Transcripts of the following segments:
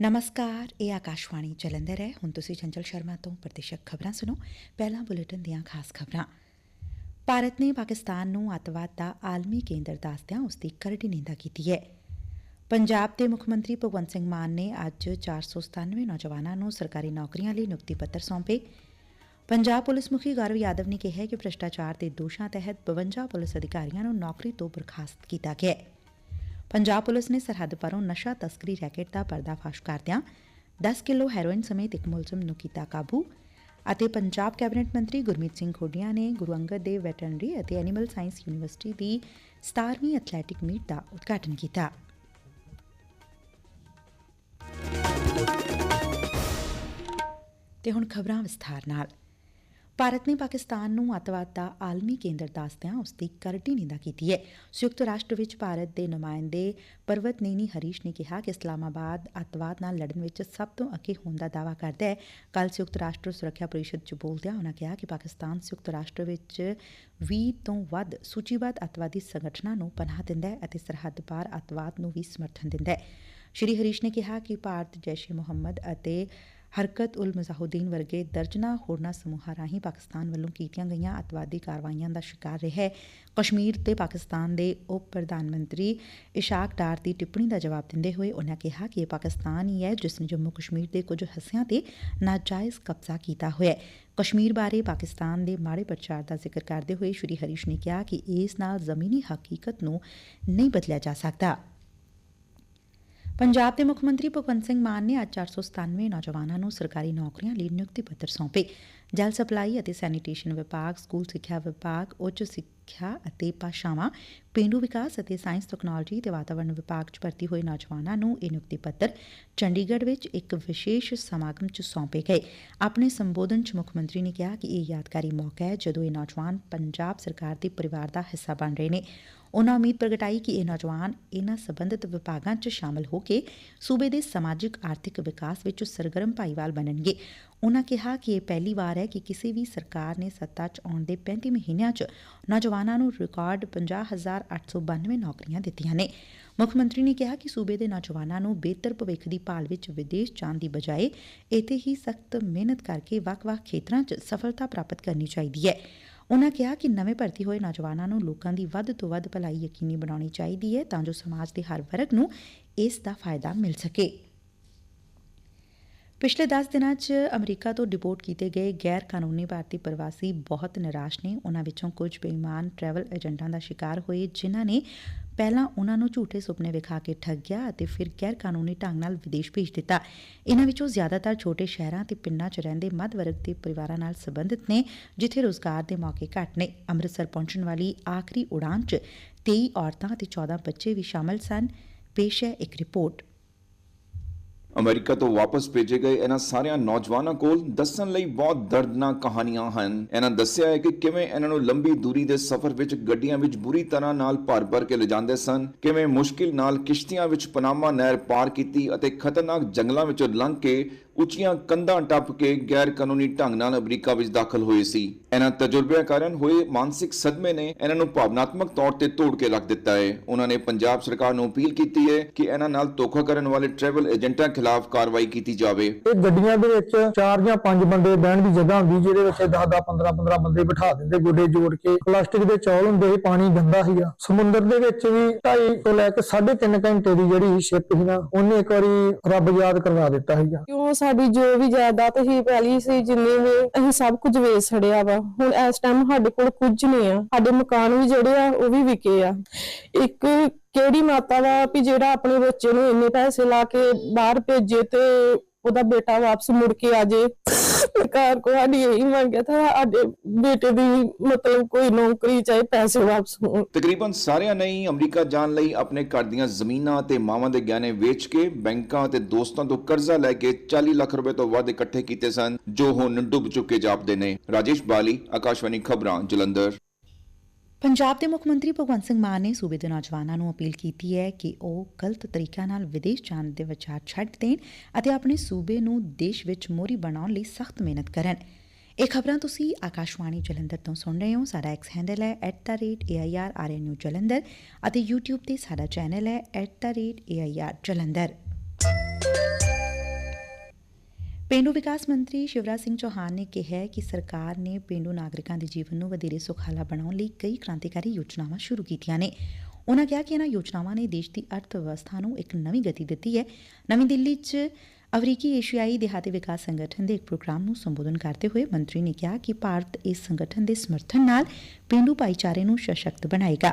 ਨਮਸਕਾਰ ਇਹ ਆਕਾਸ਼ਵਾਣੀ ਜਲੰਧਰ ਹੈ ਹੁਣ ਤੁਸੀਂ ਚੰਚਲ ਸ਼ਰਮਾ ਤੋਂ ਪ੍ਰਤੀਸ਼ਤ ਖਬਰਾਂ ਸੁਣੋ ਪਹਿਲਾਂ ਬੁਲੇਟਿਨ ਦੀਆਂ ਖਾਸ ਖਬਰਾਂ ਭਾਰਤ ਨੇ ਪਾਕਿਸਤਾਨ ਨੂੰ ਅੱਤਵਾਦ ਦਾ ਆਲਮੀ ਕੇਂਦਰ ਦੱਸਦਿਆਂ ਉਸ ਦੀ ਕਰੜੀ ਨਿੰਦਾ ਕੀਤੀ ਹੈ ਪੰਜਾਬ ਦੇ ਮੁੱਖ ਮੰਤਰੀ ਭਗਵੰਤ ਸਿੰਘ ਮਾਨ ਨੇ ਅੱਜ 497 ਨੌਜਵਾਨਾਂ ਨੂੰ ਸਰਕਾਰੀ ਨੌਕਰੀਆਂ ਲਈ ਨਿਯੁਕਤੀ ਪੱਤਰ ਸੌਂਪੇ ਪੰਜਾਬ ਪੁਲਿਸ ਮੁਖੀ ਗੌਰਵ ਯਾਦਵ ਨੇ ਕਿਹਾ ਕਿ ਭ੍ਰਿਸ਼ਟਾਚਾਰ ਦੇ ਦੋਸ਼ਾਂ ਤਹਿਤ 52 ਪੁਲਿਸ ਅਧਿਕਾਰੀਆਂ ਨੂੰ ਨੌਕਰੀ ਤੋਂ ਬਰਖਾਸਤ ਕੀਤਾ ਗਿਆ ਹੈ ਪੰਜਾਬ ਪੁਲਿਸ ਨੇ ਸਰਹੱਦ ਪਰੋਂ ਨਸ਼ਾ ਤਸਕਰੀ ਰੈਕੇਟ ਦਾ ਪਰਦਾਫਾਸ਼ ਕਰਦਿਆਂ 10 ਕਿਲੋ ਹੈਰੋਇਨ ਸਮੇਤ ਇੱਕ ਮੁਲਜ਼ਮ ਨੂੰ ਕੀਤਾ ਕਾਬੂ ਅਤੇ ਪੰਜਾਬ ਕੈਬਨਿਟ ਮੰਤਰੀ ਗੁਰਮੀਤ ਸਿੰਘ ਖੋਡੀਆਂ ਨੇ ਗੁਰੂ ਅੰਗਦ ਦੇਵ ਵੈਟਰਨਰੀ ਅਤੇ ਐਨੀਮਲ ਸਾਇੰਸ ਯੂਨੀਵਰਸਿਟੀ ਦੀ 17ਵੀਂ ਐਥਲੈਟਿਕ ਮੀਟ ਦਾ ਉਦਘਾਟਨ ਕੀਤਾ। ਤੇ ਹੁਣ ਖਬਰਾਂ ਵਿਸਥਾਰ ਨਾਲ। ਭਾਰਤ ਨੇ ਪਾਕਿਸਤਾਨ ਨੂੰ ਅੱਤਵਾਦ ਦਾ ਆਲਮੀ ਕੇਂਦਰ ਦੱਸਦਿਆਂ ਉਸ ਦੀ ਕਰੜੀ ਨਿੰਦਾ ਕੀਤੀ ਹੈ। ਸੰਯੁਕਤ ਰਾਸ਼ਟਰ ਵਿੱਚ ਭਾਰਤ ਦੇ ਨੁਮਾਇੰਦੇ ਪਰਵਤ ਨੇਨੀ ਹਰੀਸ਼ ਨੇ ਕਿਹਾ ਕਿ ਇਸਲਾਮਾਬਾਦ ਅੱਤਵਾਦ ਨਾਲ ਲੜਨ ਵਿੱਚ ਸਭ ਤੋਂ ਅੱਗੇ ਹੋਣ ਦਾ ਦਾਅਵਾ ਕਰਦਾ ਹੈ। ਕੱਲ ਸੰਯੁਕਤ ਰਾਸ਼ਟਰ ਸੁਰੱਖਿਆ ਪਰਿਸ਼ਦ 'ਚ ਬੋਲਦਿਆਂ ਉਨ੍ਹਾਂ ਕਿਹਾ ਕਿ ਪਾਕਿਸਤਾਨ ਸੰਯੁਕਤ ਰਾਸ਼ਟਰ ਵਿੱਚ 20 ਤੋਂ ਵੱਧ ਸੂਚੀਬੱਧ ਅੱਤਵਾਦੀ ਸੰਗਠਨਾਂ ਨੂੰ ਪਨਾਹ ਦਿੰਦਾ ਹੈ ਅਤੇ ਸਰਹੱਦ ਪਾਰ ਅੱਤਵਾਦ ਨੂੰ ਵੀ ਸਮਰਥਨ ਦਿੰਦਾ ਹੈ। ਸ਼੍ਰੀ ਹਰੀਸ਼ ਨੇ ਕਿਹਾ ਕਿ ਭਾਰਤ ਜੈਸ਼ ਏ ਮੁਹੰਮਦ ਅਤੇ ਹਰਕਤ ਉਲ ਮੁਜ਼ਾਹੁਦੀਨ ਵਰਗੇ ਦਰਜਨਾ ਹੋਰਨਾਂ ਸਮੂਹਾਂ ਰਾਹੀਂ ਪਾਕਿਸਤਾਨ ਵੱਲੋਂ ਕੀਤੀਆਂ ਗਈਆਂ ਅਤਵਾਦੀ ਕਾਰਵਾਈਆਂ ਦਾ ਸ਼ਿਕਾਰ ਰਿਹਾ ਹੈ। ਕਸ਼ਮੀਰ ਤੇ ਪਾਕਿਸਤਾਨ ਦੇ ਉਪ ਪ੍ਰਧਾਨ ਮੰਤਰੀ ਇਸ਼ਾਕ ਡਾਰ ਦੀ ਟਿੱਪਣੀ ਦਾ ਜਵਾਬ ਦਿੰਦੇ ਹੋਏ ਉਨ੍ਹਾਂ ਕਿਹਾ ਕਿ ਇਹ ਪਾਕਿਸਤਾਨ ਹੀ ਹੈ, ਜਿਸ ਨੇ ਜੰਮੂ ਕਸ਼ਮੀਰ ਦੇ ਕੁਝ ਹਿੱਸਿਆਂ ਤੇ ਨਾਜਾਇਜ਼ ਕਬਜ਼ਾ ਕੀਤਾ ਹੋਇਆ ਹੈ। ਕਸ਼ਮੀਰ ਬਾਰੇ ਪਾਕਿਸਤਾਨ ਦੇ ਮਾੜੇ ਪ੍ਰਚਾਰ ਦਾ ਜ਼ਿਕਰ ਕਰਦੇ ਹੋਏ ਸ਼੍ਰੀ ਹਰੀਸ਼ ਨੇ ਕਿਹਾ ਕਿ ਇਸ ਨਾਲ ਜ਼ਮੀਨੀ ਹਕੀਕਤ ਨੂੰ ਨਹੀਂ ਬਦਲਿਆ ਜਾ ਸਕਦਾ। ਪੰਜਾਬ ਦੇ ਮੁੱਖ ਮੰਤਰੀ ਭਗਵੰਤ ਸਿੰਘ ਮਾਨ ਨੇ ਅੱਜ 497 ਨੌਜਵਾਨਾਂ ਨੂੰ ਸਰਕਾਰੀ ਨੌਕਰੀਆਂ ਲਈ ਨਿਯੁਕਤੀ ਪੱਤਰ ਸੌਂਪੇ। ਜਲ ਸਪਲਾਈ ਅਤੇ ਸੈਨੀਟੇਸ਼ਨ ਵਿਭਾਗ, ਸਕੂਲ ਸਿੱਖਿਆ ਵਿਭਾਗ, ਉੱਚ ਸਿੱਖਿਆ ਅਤੇ ਭਾਸ਼ਾਵਾਂ, ਪੇਂਡੂ ਵਿਕਾਸ ਅਤੇ ਸਾਇੰਸ ਟੈਕਨੋਲੋਜੀ ਤੇ ਵਾਤਾਵਰਣ ਵਿਭਾਗ 'ਚ ਭਰਤੀ ਹੋਏ ਨੌਜਵਾਨਾਂ ਨੂੰ ਇਹ ਨਿਯੁਕਤੀ ਪੱਤਰ ਚੰਡੀਗੜ੍ਹ ਵਿੱਚ ਇੱਕ ਵਿਸ਼ੇਸ਼ ਸਮਾਗਮ 'ਚ ਸੌਂਪੇ ਗਏ। ਆਪਣੇ ਸੰਬੋਧਨ 'ਚ ਮੁੱਖ ਮੰਤਰੀ ਨੇ ਕਿਹਾ ਕਿ ਇਹ ਯਾਦਗਾਰੀ ਮੌਕਾ ਹੈ ਜਦੋਂ ਇਹ ਨੌਜਵਾਨ ਪੰਜਾਬ ਸਰਕਾਰ ਦੇ ਪਰਿਵਾਰ ਦਾ ਹਿੱਸਾ ਬਣ ਰਹੇ ਨੇ। ਉਨ੍ਹਾਂ ਉਮੀਦ ਪ੍ਰਗਟਾਈ ਕਿ ਇਹ ਨੌਜਵਾਨ ਇਨ੍ਹਾਂ ਸਬੰਧਤ ਵਿਭਾਗਾਂ 'ਚ ਸ਼ਾਮਲ ਹੋ ਕੇ ਸੂਬੇ ਦੇ ਸਮਾਜਿਕ, ਆਰਥਿਕ ਵਿਕਾਸ ਵਿੱਚ ਸਰਗਰਮ ਭਾਈਵਾਲ ਬਣਨਗੇ। ਉਨੂਾ ਕਿਹਾ ਕਿ ਇਹ ਪਹਿਲੀ ਵਾਰ ਐ ਕਿ ਕਿਸੇ ਵੀ ਸਰਕਾਰ ਨੇ ਸੱਤਾ 'ਚ ਆਉਣ ਦੇ 35 ਮਹੀਨਿਆਂ 'ਚ ਨੌਜਵਾਨਾਂ ਨੂੰ ਰਿਕਾਰਡ 50892 ਨੌਕਰੀਆਂ ਦਿੱਤੀਆਂ ਨੇ। ਮੁੱਖ ਮੰਤਰੀ ਨੇ ਕਿਹਾ ਕਿ ਸੂਬੇ ਦੇ ਨੌਜਵਾਨਾਂ ਨੂੰ ਬਿਹਤਰ ਭਵਿੱਖ ਦੀ ਭਾਲ ਵਿੱਚ ਵਿਦੇਸ਼ ਜਾਣ ਦੀ ਬਜਾਏ ਇੱਥੇ ਹੀ ਸਖਤ ਮਿਹਨਤ ਕਰਕੇ ਵੱਖ-ਵੱਖ ਖੇਤਰਾਂ 'ਚ ਸਫਲਤਾ ਪ੍ਰਾਪਤ ਕਰਨੀ ਚਾਹੀਦੀ ਹੈ। ਉਨ੍ਹਾਂ ਕਿਹਾ ਕਿ ਨਵੇਂ ਭਰਤੀ ਹੋਏ ਨੌਜਵਾਨਾਂ ਨੂੰ ਲੋਕਾਂ ਦੀ ਵੱਧ ਤੋਂ ਵੱਧ ਭਲਾਈ ਯਕੀਨੀ ਬਣਾਉਣੀ ਚਾਹੀਦੀ ਹੈ ਤਾਂ ਜੋ ਸਮਾਜ ਦੇ ਹਰ ਵਰਗ ਨੂੰ ਇਸ ਦਾ ਫਾਇਦਾ ਮਿਲ ਸਕੇ। ਪਿਛਲੇ 10 ਦਿਨਾਂ 'ਚ ਅਮਰੀਕਾ ਤੋਂ ਡਿਪੋਰਟ ਕੀਤੇ ਗਏ ਗੈਰ ਕਾਨੂੰਨੀ ਭਾਰਤੀ ਪ੍ਰਵਾਸੀ ਬਹੁਤ ਨਿਰਾਸ਼ ਨੇ। ਉਨ੍ਹਾਂ ਵਿੱਚੋਂ ਕੁਝ ਬੇਈਮਾਨ ਟਰੈਵਲ ਏਜੰਟਾਂ ਦਾ ਸ਼ਿਕਾਰ ਹੋਏ, ਜਿਨ੍ਹਾਂ ਨੇ ਪਹਿਲਾਂ ਉਨ੍ਹਾਂ ਨੂੰ ਝੂਠੇ ਸੁਪਨੇ ਵਿਖਾ ਕੇ ਠੱਗਿਆ ਅਤੇ ਫਿਰ ਗੈਰ ਕਾਨੂੰਨੀ ਢੰਗ ਨਾਲ ਵਿਦੇਸ਼ ਭੇਜ ਦਿੱਤਾ। ਇਨ੍ਹਾਂ ਵਿੱਚੋਂ ਜ਼ਿਆਦਾਤਰ ਛੋਟੇ ਸ਼ਹਿਰਾਂ ਤੇ ਪਿੰਡਾਂ 'ਚ ਰਹਿੰਦੇ ਮੱਧ ਵਰਗ ਦੇ ਪਰਿਵਾਰਾਂ ਨਾਲ ਸੰਬੰਧਿਤ ਨੇ, ਜਿੱਥੇ ਰੋਜ਼ਗਾਰ ਦੇ ਮੌਕੇ ਘੱਟ ਨੇ। ਅੰਮ੍ਰਿਤਸਰ ਪਹੁੰਚਣ ਵਾਲੀ ਆਖਰੀ ਉਡਾਨ 'ਚ 23 ਔਰਤਾਂ ਅਤੇ 14 ਬੱਚੇ ਵੀ ਸ਼ਾਮਲ ਸਨ। ਪੇਸ਼ ਹੈ ਇੱਕ ਰਿਪੋਰਟ। ਅਮਰੀਕਾ ਤੋਂ ਵਾਪਸ ਭੇਜੇ ਗਏ ਇਹਨਾਂ ਸਾਰਿਆਂ ਨੌਜਵਾਨਾਂ ਕੋਲ ਦੱਸਣ ਲਈ ਬਹੁਤ ਦਰਦਨਾਕ ਕਹਾਣੀਆਂ ਹਨ। ਇਹਨਾਂ ਦੱਸਿਆ ਹੈ ਕਿ ਕਿਵੇਂ ਇਹਨਾਂ ਨੂੰ ਲੰਬੀ ਦੂਰੀ ਦੇ ਸਫ਼ਰ ਵਿੱਚ ਗੱਡੀਆਂ ਵਿੱਚ ਬੁਰੀ ਤਰ੍ਹਾਂ ਨਾਲ ਭਰ-ਭਰ ਕੇ ਲਿਜਾਂਦੇ ਸਨ, ਕਿਵੇਂ ਮੁਸ਼ਕਿਲ ਨਾਲ ਕਿਸ਼ਤੀਆਂ ਵਿੱਚ ਪਨਾਮਾ ਨਹਿਰ ਪਾਰ ਕੀਤੀ ਅਤੇ ਖਤਰਨਾਕ ਜੰਗਲਾਂ ਵਿੱਚੋਂ ਲੰਘ ਕੇ ਉੱਚੀਆਂ ਕੰਧਾਂ ਟੱਪ ਕੇ ਗੈਰ ਕਾਨੂੰਨੀ ਢੰਗ ਨਾਲ ਅਮਰੀਕਾ ਵਿੱਚ ਦਾਖਲ ਹੋਏ ਸੀ। ਇਹਨਾਂ ਤਜਰਬਿਆਂ ਕਾਰਨ ਹੋਏ ਮਾਨਸਿਕ ਸਦਮੇ ਨੇ ਇਹਨਾਂ ਨੂੰ ਭਾਵਨਾਤਮਕ ਤੌਰ ਤੇ ਤੋੜ ਕੇ ਰੱਖ ਦਿੱਤਾ ਹੈ। ਉਹਨਾਂ ਨੇ ਪੰਜਾਬ ਸਰਕਾਰ ਨੂੰ ਅਪੀਲ ਕੀਤੀ ਹੈ ਕਿ ਇਹਨਾਂ ਨਾਲ ਧੋਖਾ ਕਰਨ ਵਾਲੇ ਟਰੈਵਲ ਏਜੰਟਾਂ ਖਿਲਾਫ ਕਾਰਵਾਈ ਕੀਤੀ ਜਾਵੇ। ਇਹ ਗੱਡੀਆਂ ਦੇ ਵਿੱਚ ਚਾਰ ਜਾਂ ਪੰਜ ਬੰਦੇ ਬਹਿਣ ਦੀ ਜਗ੍ਹਾ ਹੁੰਦੀ ਜਿਹਦੇ ਵਿੱਚ 10 10 15 15 ਬੰਦੇ ਬਿਠਾ ਦਿੰਦੇ ਗੋਡੇ ਜੋੜ ਕੇ। ਪਲਾਸਟਿਕ ਦੇ ਚੌਲ ਹੁੰਦੇ ਸੀ ਪਾਣੀ ਗੰਦਾ ਸੀਗਾ। ਸਮੁੰਦਰ ਦੇ ਵਿੱਚ ਵੀ 2.5 ਤੋਂ ਲੈ ਕੇ 3.5 ਘੰਟੇ ਦੀ ਜਿਹੜੀ ਸ਼ਿਪ ਸੀ ਨਾ ਉਹਨੇ ਇੱਕ ਵਾਰੀ ਰੱਬ ਯਾਦ ਕਰਵਾ ਦਿੱਤਾ ਸੀਗਾ। ਕਿਉਂ? ਸਾਡੀ ਜੋ ਵੀ ਜਾਇਦਾਦ ਹੀ ਪਹਿਲੀ ਸੀ, ਜਿੰਨੇ ਵੀ ਅਸੀਂ ਸਭ ਕੁਝ ਵੇਚ ਛੜਿਆ ਵਾ। ਹੁਣ ਇਸ ਟਾਈਮ ਸਾਡੇ ਕੋਲ ਕੁਝ ਨਹੀਂ ਆ। ਸਾਡੇ ਮਕਾਨ ਵੀ ਜਿਹੜੇ ਆ, ਉਹ ਵੀ ਵਿਕੇ ਆ। ਇੱਕ ਕਿਹੜੀ ਮਾਤਾ ਦਾ ਵੀ ਜਿਹੜਾ ਆਪਣੇ ਬੱਚੇ ਨੂੰ ਇੰਨੇ ਪੈਸੇ ਲਾ ਕੇ ਬਾਹਰ ਭੇਜੇ ਤੇ ਉਹਦਾ ਬੇਟਾ ਵਾਪਸ ਮੁੜ ਕੇ ਆ ਜੇ ਸਰਕਾਰ ਕੋ ਸਾਡੀ ਇਹੀ ਮੰਗਿਆ ਤਾਂ ਸਾਡੇ ਬੇਟੇ ਦੀ ਮਤਲਬ ਕੋਈ ਨੌਕਰੀ ਚਾਹੇ ਪੈਸੇ ਵਾਪਸ ਹੋਣ। ਤਕਰੀਬਨ ਸਾਰਿਆਂ ਨੇ ਹੀ ਅਮਰੀਕਾ ਜਾਣ ਲਈ ਆਪਣੇ ਘਰ ਦੀਆਂ ਜ਼ਮੀਨਾਂ ਤੇ ਮਾਵਾਂ ਦੇ ਗਹਿਣੇ ਵੇਚ ਕੇ ਬੈਂਕਾਂ ਅਤੇ ਦੋਸਤਾਂ ਤੋਂ ਕਰਜ਼ਾ ਲੈ ਕੇ 40 ਲੱਖ ਰੁਪਏ ਤੋਂ ਵੱਧ ਇਕੱਠੇ ਕੀਤੇ ਸਨ, ਜੋ ਹੁਣ ਡੁੱਬ ਚੁੱਕੇ ਜਾਪਦੇ ਨੇ। ਰਾਜੇਸ਼ ਬਾਲੀ, ਆਕਾਸ਼ਵਾਣੀ ਖਬਰਾਂ, ਜਲੰਧਰ। ਪੰਜਾਬ ਦੇ ਮੁੱਖ ਮੰਤਰੀ ਭਗਵੰਤ ਸਿੰਘ ਮਾਨ ਨੇ ਸੂਬੇ ਦੇ ਨੌਜਵਾਨਾਂ ਨੂੰ ਅਪੀਲ ਕੀਤੀ ਹੈ ਕਿ ਉਹ ਗਲਤ ਤਰੀਕਿਆਂ ਨਾਲ ਵਿਦੇਸ਼ ਜਾਣ ਦੇ ਵਿਚਾਰ ਛੱਡ ਦੇਣ ਅਤੇ ਆਪਣੇ ਸੂਬੇ ਨੂੰ ਦੇਸ਼ ਵਿੱਚ ਮੋਹਰੀ ਬਣਾਉਣ ਲਈ ਸਖਤ ਮਿਹਨਤ ਕਰਨ। ਇਹ ਖਬਰਾਂ ਤੁਸੀਂ ਆਕਾਸ਼ਵਾਣੀ ਜਲੰਧਰ ਤੋਂ ਸੁਣ ਰਹੇ ਹੋ। ਸਾਡਾ ਐਕਸ ਹੈਂਡਲ ਹੈ @airrnu ਜਲੰਧਰ ਅਤੇ YouTube ਤੇ ਸਾਡਾ ਚੈਨਲ ਹੈ @airਜਲੰਧਰ ਪੇਂਡੂ ਵਿਕਾਸ ਮੰਤਰੀ ਸ਼ਿਵਰਾਜ ਸਿੰਘ ਚੌਹਾਨ ਨੇ ਕਿਹੈ ਕਿ ਸਰਕਾਰ ਨੇ ਪੇਂਡੂ ਨਾਗਰਿਕਾਂ ਦੇ ਜੀਵਨ ਨੂੰ ਵਧੇਰੇ ਸੁਖਾਲਾ ਬਣਾਉਣ ਲਈ ਕਈ ਕ੍ਰਾਂਤੀਕਾਰੀ ਯੋਜਨਾਵਾਂ ਸ਼ੁਰੂ ਕੀਤੀਆਂ ਨੇ। ਉਨ੍ਹਾਂ ਕਿਹਾ ਕਿ ਇਨ੍ਹਾਂ ਯੋਜਨਾਵਾਂ ਨੇ ਦੇਸ਼ ਦੀ ਅਰਥ ਵਿਵਸਥਾ ਨੂੰ ਇੱਕ ਨਵੀਂ ਗਤੀ ਦਿੱਤੀ ਹੈ। ਨਵੀਂ ਦਿੱਲੀ 'ਚ ਅਫਰੀਕੀ ਏਸ਼ੀਆਈ ਦਿਹਾਤੀ ਵਿਕਾਸ ਸੰਗਠਨ ਦੇ ਇੱਕ ਪ੍ਰੋਗਰਾਮ ਨੂੰ ਸੰਬੋਧਨ ਕਰਦੇ ਹੋਏ ਮੰਤਰੀ ਨੇ ਕਿਹਾ ਕਿ ਭਾਰਤ ਇਸ ਸੰਗਠਨ ਦੇ ਸਮਰਥਨ ਨਾਲ ਪੇਂਡੂ ਭਾਈਚਾਰੇ ਨੂੰ ਸਸ਼ਕਤ ਬਣਾਏਗਾ।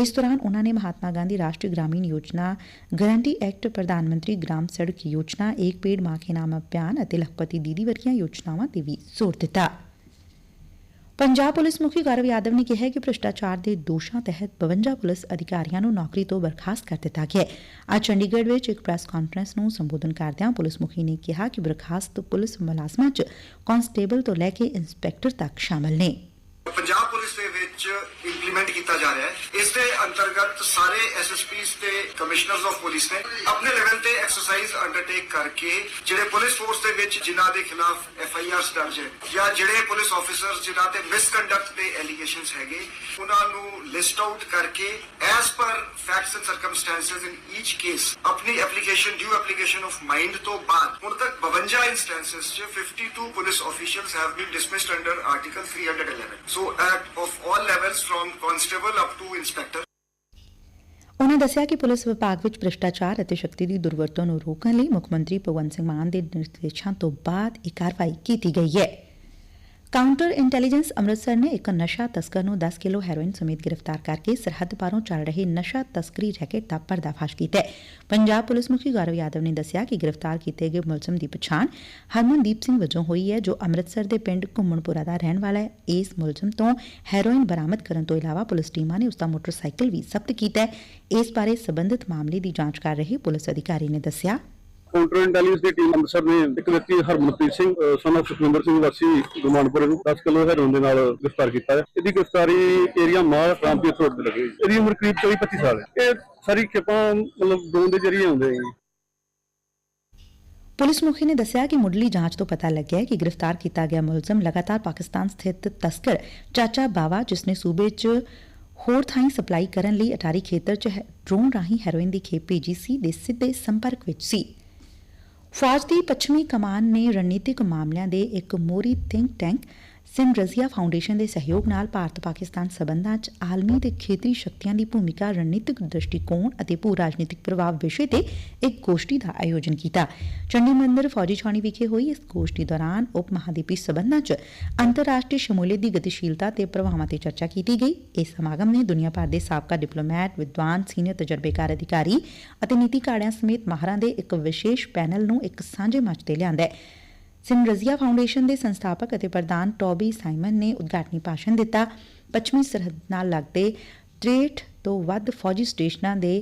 ਇਸ ਦੌਰਾਨ ਉਨ੍ਹਾਂ ਨੇ ਮਹਾਤਮਾ ਗਾਂਧੀ ਰਾਸ਼ਟਰੀ ਗ੍ਰਾਮੀਣ ਯੋਜਨਾ, ਗਰੰਟੀ ਐਕਟ, ਪ੍ਰਧਾਨ ਮੰਤਰੀ ਗ੍ਰਾਮ ਸੜਕ ਯੋਜਨਾ ਏਕ ਪੇੜ ਮਾਂ ਕੇ ਨਾਮ ਅਭਿਆਨ ਅਤੇ ਲਖਪਤੀ ਦੀਦੀ ਵਰਗੀਆਂ ਯੋਜਨਾਵਾਂ ਤੇ ਵੀ ਜ਼ੋਰ ਦਿੱਤਾ। ਪੰਜਾਬ ਪੁਲਿਸ ਮੁਖੀ ਗੌਰਵ ਯਾਦਵ ਨੇ ਕਿਹਾ ਕਿ ਭ੍ਰਿਸ਼ਟਾਚਾਰ ਦੇ ਦੋਸ਼ਾਂ ਤਹਿਤ 52 ਪੁਲਿਸ ਅਧਿਕਾਰੀਆਂ ਨੂੰ ਨੌਕਰੀ ਤੋਂ ਬਰਖਾਸਤ ਕਰ ਦਿੱਤਾ ਗਿਆ ਹੈ। ਅੱਜ ਚੰਡੀਗੜ੍ਹ ਵਿੱਚ ਇੱਕ ਪ੍ਰੈਸ ਕਾਨਫਰੰਸ ਨੂੰ ਸੰਬੋਧਨ ਕਰਦਿਆਂ ਪੁਲਿਸ ਮੁਖੀ ਨੇ ਕਿਹਾ ਕਿ ਬਰਖਾਸਤ ਪੁਲਿਸ ਮੁਲਾਜ਼ਮਾਂ 'ਚ ਕਾਂਸਟੇਬਲ ਤੋਂ ਲੈ ਕੇ ਇੰਸਪੈਕਟਰ ਤੱਕ ਸ਼ਾਮਲ ਨੇ। ਪੰਜਾਬ ਪੁਲਿਸ ਦੇ ਵਿੱਚ ਇੰਪਲੀਮੈਂਟ ਕੀਤਾ ਜਾ ਰਿਹਾ ਹੈ। ਇਸ ਦੇ ਅੰਤਰਗਤ ਸਾਰੇ ਐਸਐਸਪੀਸ ਤੇ ਕਮਿਸ਼ਨਰਸ ਆਫ ਪੁਲਿਸ ਨੇ ਆਪਣੇ ਲੈਵਲ ਤੇ ਐਕਸਰਸਾਈਜ਼ ਅੰਡਰਟੇਕ ਕਰਕੇ ਜਿਹੜੇ ਪੁਲਿਸ ਫੋਰਸ ਦੇ ਵਿੱਚ ਜਿਨ੍ਹਾਂ ਦੇ ਖਿਲਾਫ ਐਫਆਈਆਰਸ ਦਰਜ ਹੈ ਜਾਂ ਜਿਹੜੇ ਪੁਲਿਸ ਆਫੀਸਰਸ ਜਿਨ੍ਹਾਂ ਤੇ ਮਿਸਕੰਡਕਟ ਦੇ ਐਲੀਗੇਸ਼ਨਸ ਹੈਗੇ, ਉਹਨਾਂ ਨੂੰ ਲਿਸਟ ਆਊਟ ਕਰਕੇ as per facts and circumstances in each case ਆਪਣੀ application due application of mind ਤੋਂ ਬਾਅਦ, ਹੁਣ ਤੱਕ 52 ਇੰਸਟੈਂਸਸ 'ਚ 52 police officials have been dismissed under article 311 so act of all levels from constable up to inspector ਉਨ੍ਹਾਂ ਦੱਸਿਆ ਕਿ police ਵਿਭਾਗ ਵਿੱਚ ਭ੍ਰਿਸ਼ਟਾਚਾਰ ਅਤੇ ਸ਼ਕਤੀ ਦੀ ਦੁਰਵਰਤੋਂ ਨੂੰ ਰੋਕਣ ਲਈ ਮੁੱਖ ਮੰਤਰੀ ਭਗਵੰਤ ਸਿੰਘ ਮਾਨ ਦੇ ਨਿਰਦੇਸ਼ਾਂ ਤੋਂ ਬਾਅਦ ਇਹ ਕਾਰਵਾਈ ਕੀਤੀ ਗਈ ਹੈ। ਕਾਊਂਟਰ ਇੰਟੈਲੀਜੈਂਸ ਅੰਮ੍ਰਿਤਸਰ ਨੇ ਇੱਕ ਨਸ਼ਾ ਤਸਕਰ ਨੂੰ 10 ਕਿਲੋ ਹੈਰੋਇਨ ਸਮੇਤ ਗ੍ਰਿਫਤਾਰ ਕਰਕੇ ਸਰਹੱਦ ਪਾਰੋਂ ਚੱਲ ਰਹੇ ਨਸ਼ਾ ਤਸਕਰੀ ਰੈਕੇਟ ਦਾ ਪਰਦਾਫਾਸ਼ ਕੀਤਾ ਹੈ। ਪੰਜਾਬ ਪੁਲਿਸ ਮੁਖੀ ਗੌਰਵ ਯਾਦਵ ਨੇ ਦੱਸਿਆ ਕਿ ਗ੍ਰਿਫਤਾਰ ਕੀਤੇ ਗਏ ਮੁਲਜ਼ਮ ਦੀ ਪਛਾਣ ਹਰਮਨਦੀਪ ਸਿੰਘ ਵਜੋਂ ਹੋਈ ਹੈ, ਜੋ ਅੰਮ੍ਰਿਤਸਰ ਦੇ ਪਿੰਡ ਘੁੰਮਣਪੁਰਾ ਦਾ ਰਹਿਣ ਵਾਲਾ ਹੈ। ਇਸ ਮੁਲਜ਼ਮ ਤੋਂ ਹੈਰੋਇਨ ਬਰਾਮਦ ਕਰਨ ਤੋਂ ਇਲਾਵਾ ਪੁਲਿਸ ਟੀਮਾਂ ਨੇ ਉਸ ਦਾ ਮੋਟਰਸਾਈਕਲ ਵੀ ਜ਼ਬਤ ਕੀਤਾ ਹੈ। ਇਸ ਬਾਰੇ ਸਬੰਧਤ ਮਾਮਲੇ ਦੀ ਜਾਂਚ ਕਰ ਰਹੇ ਪੁਲਿਸ ਅਧਿਕਾਰੀ ਨੇ ਦੱਸਿਆ। ਕਾਊਂਟਰ ਇੰਟੈਲੀਜੈਂਸ ਦੀ ਟੀਮ ਅੰਮ੍ਰਿਤਸਰ ਨੇ ਇੱਕ ਵਿਅਕਤੀ ਹਰਮਨਪ੍ਰੀਤ ਸਿੰਘ ਸਨ of ਸੁਖਵਿੰਦਰ ਸਿੰਘ ਵਾਸੀ ਗੁਮਾਨਪੁਰ ਨੂੰ 10 ਕਿਲੋ ਹੈਰੋਇਨ ਦੇ ਨਾਲ ਗ੍ਰਿਫਤਾਰ ਕੀਤਾ ਹੈ। ਇਹਦੀ ਗ੍ਰਿਫਤਾਰੀ ਏਰੀਆ ਮਾਰ ਰਾਮਪੀਰ ਰੋਡ ਤੇ ਲੱਗੀ ਇਹਦੀ ਉਮਰ ਕਰੀਬ 24 25 ਸਾਲ ਹੈ। ਇਹ ਸਾਰੀ ਖੇਪਾਂ ਮਤਲਬ ਡਰੋਨ ਦੇ ਜ਼ਰੀਏ ਆਉਂਦੇ ਹੈ ਪੁਲਿਸ ਮੁਖੀ ਨੇ ਦੱਸਿਆ ਕਿ ਮੁੱਢਲੀ ਜਾਂਚ ਤੋਂ ਪਤਾ ਲੱਗਿਆ ਕਿ ਗ੍ਰਿਫਤਾਰ ਕੀਤਾ ਗਿਆ ਮੁਲਜ਼ਮ ਲਗਾਤਾਰ ਪਾਕਿਸਤਾਨ ਸਥਿਤ ਤਸਕਰ ਚਾਚਾ ਬਾਵਾ, ਜਿਸ ਨੇ ਸੂਬੇ 'ਚ ਹੋਰ ਥਾਈਂ ਸਪਲਾਈ ਕਰਨ ਲਈ ਅਟਾਰੀ ਖੇਤਰ 'ਚ ਡਰੋਨ ਰਾਹੀਂ ਹੈਰੋਇਨ ਦੀ ਖੇਪ ਭੇਜੀ ਸੀ, ਦੇ ਸਿੱਧੇ ਸੰਪਰਕ ਵਿੱਚ ਸੀ। ਫੌਜ ਦੀ ਪੱਛਮੀ ਕਮਾਨ ਨੇ ਰਣਨੀਤਿਕ ਮਾਮਲਿਆਂ ਦੇ ਇੱਕ ਮੋਰੀ ਥਿੰਕ ਟੈਂਕ ਸਿਮਰਜ਼ੀਆ ਫਾਊਂਡੇਸ਼ਨ ਦੇ ਸਹਿਯੋਗ ਨਾਲ ਭਾਰਤ ਪਾਕਿਸਤਾਨ ਸਬੰਧਾਂ 'ਚ ਆਲਮੀ ਤੇ ਖੇਤਰੀ ਸ਼ਕਤੀਆਂ ਦੀ ਭੂਮਿਕਾ, ਰਣਨੀਤਿਕ ਦ੍ਰਿਸ਼ਟੀਕੋਣ ਅਤੇ ਭੂ ਰਾਜਨੀਤਿਕ ਪ੍ਰਭਾਵ ਵਿਸ਼ੇ ਤੇ ਇੱਕ ਗੋਸ਼ਟੀ ਦਾ ਆਯੋਜਨ ਕੀਤਾ। ਚੰਡੀ ਮੰਦਰ ਫੌਜੀ ਛਾਉਣੀ ਵਿਖੇ ਹੋਈ ਇਸ ਗੋਸ਼ਟੀ ਦੌਰਾਨ ਉਪ ਮਹਾਦੀਪੀ ਸਬੰਧਾਂ 'ਚ ਅੰਤਰਰਾਸ਼ਟਰੀ ਸ਼ਮੂਲੀਅਤ ਦੀ ਗਤੀਸ਼ੀਲਤਾ ਤੇ ਪ੍ਰਭਾਵਾਂ ਤੇ ਚਰਚਾ ਕੀਤੀ ਗਈ। ਇਸ ਸਮਾਗਮ ਨੇ ਦੁਨੀਆ ਭਰ ਦੇ ਸਾਬਕਾ ਡਿਪਲੋਮੈਟ, ਵਿਦਵਾਨ, ਸੀਨੀਅਰ ਤਜਰਬੇਕਾਰ ਅਧਿਕਾਰੀ ਅਤੇ ਨੀਤੀ ਘਾੜਿਆਂ ਸਮੇਤ ਮਾਹਰਾਂ ਦੇ ਇੱਕ ਵਿਸ਼ੇਸ਼ ਪੈਨਲ ਨੂੰ ਇੱਕ ਸਾਂਝੇ ਮੰਚ ਤੇ ਲਿਆਂਦਾ ਹੈ। ਸਿਮਰਜ਼ੀਆ ਫਾਊਂਡੇਸ਼ਨ ਦੇ ਸੰਸਥਾਪਕ ਅਤੇ ਪ੍ਰਧਾਨ ਟੌਬੀ ਸਾਈਮਨ ਨੇ ਉਦਘਾਟਨੀ ਭਾਸ਼ਣ ਦਿੱਤਾ। ਪੱਛਮੀ ਸਰਹੱਦ ਨਾਲ ਲੱਗਦੇ 63 ਤੋਂ ਵੱਧ ਫੌਜੀ ਸਟੇਸ਼ਨਾਂ ਦੇ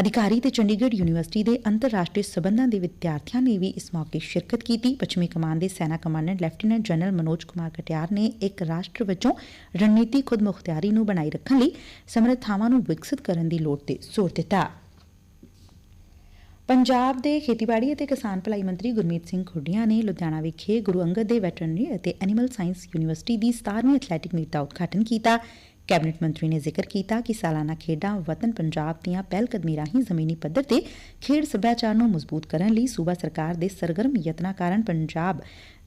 ਅਧਿਕਾਰੀ ਤੇ ਚੰਡੀਗੜ੍ਹ ਯੂਨੀਵਰਸਿਟੀ ਦੇ ਅੰਤਰਰਾਸ਼ਟਰੀ ਸਬੰਧਾਂ ਦੇ ਵਿਦਿਆਰਥੀਆਂ ਨੇ ਵੀ ਇਸ ਮੌਕੇ ਸ਼ਿਰਕਤ ਕੀਤੀ। ਪੱਛਮੀ ਕਮਾਨ ਦੇ ਸੈਨਾ commandant lieutenant general Manoj Kumar Katiyar ਨੇ ਇੱਕ ਰਾਸ਼ਟਰ ਵਜੋਂ ਰਣਨੀਤੀ ਖੁਦਮੁਖਤਿਆਰੀ ਨੂੰ ਬਣਾਈ ਰੱਖਣ ਲਈ ਸਮਰੱਥਾਵਾਂ ਨੂੰ ਵਿਕਸਿਤ ਕਰਨ ਦੀ ਲੋੜ ਤੇ ਜ਼ੋਰ ਦਿੱਤਾ। ਪੰਜਾਬ ਦੇ ਖੇਤੀਬਾੜੀ ਅਤੇ ਕਿਸਾਨ ਭਲਾਈ ਮੰਤਰੀ ਗੁਰਮੀਤ ਸਿੰਘ ਖੁੱਡੀਆਂ ਨੇ ਲੁਧਿਆਣਾ ਵਿਖੇ ਗੁਰੂ ਅੰਗਦ ਦੇਵ ਵੈਟਰਨਰੀ ਅਤੇ ਐਨੀਮਲ ਸਾਇੰਸ ਯੂਨੀਵਰਸਿਟੀ ਦੀ 17ਵੀਂ ਐਥਲੈਟਿਕ ਮੀਟ ਦਾ ਉਦਘਾਟਨ ਕੀਤਾ। ਕੈਬਨਿਟ ਮੰਤਰੀ ਨੇ ਜ਼ਿਕਰ ਕੀਤਾ ਕਿ ਸਾਲਾਨਾ ਖੇਡਾਂ ਵਤਨ ਪੰਜਾਬ ਦੀਆਂ ਪਹਿਲ ਕਦਮੀ ਰਾਹੀਂ ਜ਼ਮੀਨੀ ਪੱਧਰ ਤੇ ਖੇਡ ਸੱਭਿਆਚਾਰ ਨੂੰ ਮਜ਼ਬੂਤ ਕਰਨ ਲਈ ਸੂਬਾ ਸਰਕਾਰ ਦੇ ਸਰਗਰਮ ਯਤਨਾਂ ਕਾਰਨ ਪੰਜਾਬ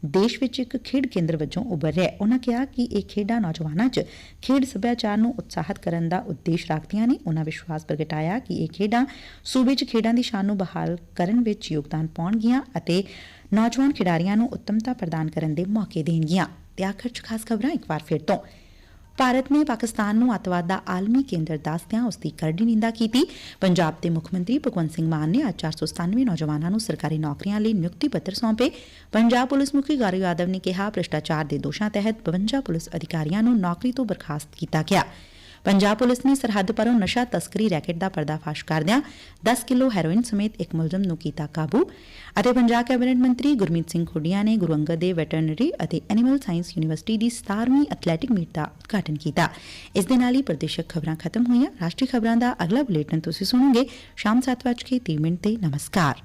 ਦੇਸ਼ ਵਿੱਚ ਇੱਕ ਖੇਡ ਕੇਂਦਰ ਵਜੋਂ ਉੱਭਰ ਰਿਹਾ ਹੈ। ਉਹਨਾਂ ਕਿਹਾ ਕਿ ਇਹ ਖੇਡਾਂ ਨੌਜਵਾਨਾਂ 'ਚ ਖੇਡ ਸੱਭਿਆਚਾਰ ਨੂੰ ਉਤਸ਼ਾਹਿਤ ਕਰਨ ਦਾ ਉਦੇਸ਼ ਰੱਖਦੀਆਂ ਨੇ। ਉਹਨਾਂ ਵਿਸ਼ਵਾਸ ਪ੍ਰਗਟਾਇਆ ਕਿ ਇਹ ਖੇਡਾਂ ਸੂਬੇ 'ਚ ਖੇਡਾਂ ਦੀ ਸ਼ਾਨ ਨੂੰ ਬਹਾਲ ਕਰਨ ਵਿੱਚ ਯੋਗਦਾਨ ਪਾਉਣਗੀਆਂ ਅਤੇ ਨੌਜਵਾਨ ਖਿਡਾਰੀਆਂ ਨੂੰ ਉੱਤਮਤਾ ਪ੍ਰਦਾਨ ਕਰਨ ਦੇ ਮੌਕੇ ਦੇਣਗੀਆਂ। ਤੇ ਆਖਰ 'ਚ ਖਾਸ ਖਬਰਾਂ ਇੱਕ ਵਾਰ ਫਿਰ ਤੋਂ। ਭਾਰਤ ਨੇ ਪਾਕਿਸਤਾਨ ਨੂੰ ਅੱਤਵਾਦ ਦਾ ਆਲਮੀ ਕੇਂਦਰ ਦੱਸਦਿਆਂ ਉਸ ਦੀ ਕਰੜੀ ਨਿੰਦਾ ਕੀਤੀ। ਪੰਜਾਬ ਦੇ ਮੁੱਖ ਮੰਤਰੀ ਭਗਵੰਤ ਸਿੰਘ ਮਾਨ ਨੇ ਅੱਜ 497 ਨੌਜਵਾਨਾਂ ਨੂੰ ਸਰਕਾਰੀ ਨੌਕਰੀਆਂ ਲਈ ਨਿਯੁਕਤੀ ਪੱਤਰ ਸੌਂਪੇ। ਪੰਜਾਬ ਪੁਲਿਸ ਮੁਖੀ ਗਾਰੂ ਯਾਦਵ ਨੇ ਕਿਹਾ, ਭ੍ਰਿਸ਼ਟਾਚਾਰ ਦੇ ਦੋਸ਼ਾਂ ਤਹਿਤ 52 ਪੁਲਿਸ ਅਧਿਕਾਰੀਆਂ ਨੂੰ ਨੌਕਰੀ ਤੋਂ ਬਰਖਾਸਤ ਕੀਤਾ ਗਿਆ। ਪੰਜਾਬ ਪੁਲਿਸ ਨੇ ਸਰਹੱਦ ਪਰੋਂ ਨਸ਼ਾ ਤਸਕਰੀ ਰੈਕੇਟ ਦਾ ਪਰਦਾਫਾਸ਼ ਕਰਦਿਆਂ 10 ਕਿਲੋ ਹੈਰੋਇਨ ਸਮੇਤ ਇੱਕ ਮੁਲਜ਼ਮ ਨੂੰ ਕੀਤਾ ਕਾਬੂ ਅਤੇ ਪੰਜਾਬ ਕੈਬਨਿਟ ਮੰਤਰੀ ਗੁਰਮੀਤ ਸਿੰਘ ਖੁੱਡੀਆਂ ਨੇ ਗੁਰੂ ਅੰਗਦ ਦੇਵ ਵੈਟਰਨਰੀ ਅਤੇ ਐਨੀਮਲ ਸਾਇੰਸ ਯੂਨੀਵਰਸਿਟੀ ਦੀ 17ਵੀਂ ਐਥਲੈਟਿਕ ਮੀਟ ਦਾ ਉਦਘਾਟਨ ਕੀਤਾ। ਇਸ ਦੇ ਨਾਲ ਹੀ ਪ੍ਰਦੇਸ਼ਕ ਖਬਰਾਂ ਖਤਮ ਹੋਈਆਂ। ਰਾਸ਼ਟਰੀ ਖਬਰਾਂ ਦਾ ਅਗਲਾ ਬੁਲੇਟਿਨ ਤੁਸੀਂ ਸੁਣੋਗੇ ਸ਼ਾਮ 7:30 ਮਿੰਟ ਤੇ। ਨਮਸਕਾਰ।